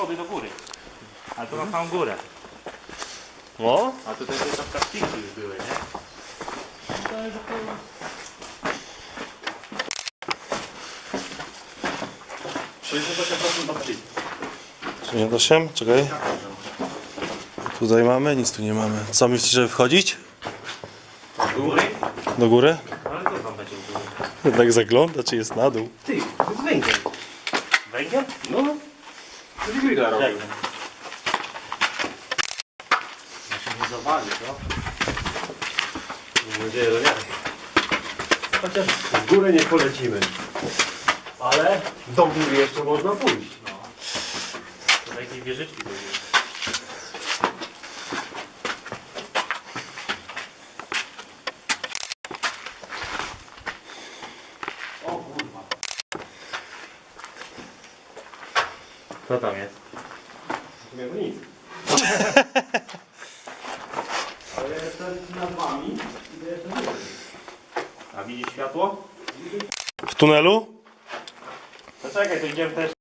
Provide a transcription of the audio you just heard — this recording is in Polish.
schody do góry. Ale to na samą górę. No, A tutaj te tam plastiki już były, nie? czy nie da się? Czekaj. Tutaj mamy, nic tu nie mamy. Co myślisz, żeby wchodzić? Do góry? Do góry? Ale co tam będzie u góry? Jednak zagląda, czy jest na dół. Ty, to jest węgiel. No, to grilla robię. Ja się nie zawali, no. Mam nadzieję, że nie. Chociaż w górę nie polecimy. Ale do góry jeszcze można pójść. To do jakiej wieżyczki były. Co tam jest? Nie ma nic. Ale ja jestem nad wami i ja jestem góry. A widzisz światło? W tunelu? To czekaj, to idziemy też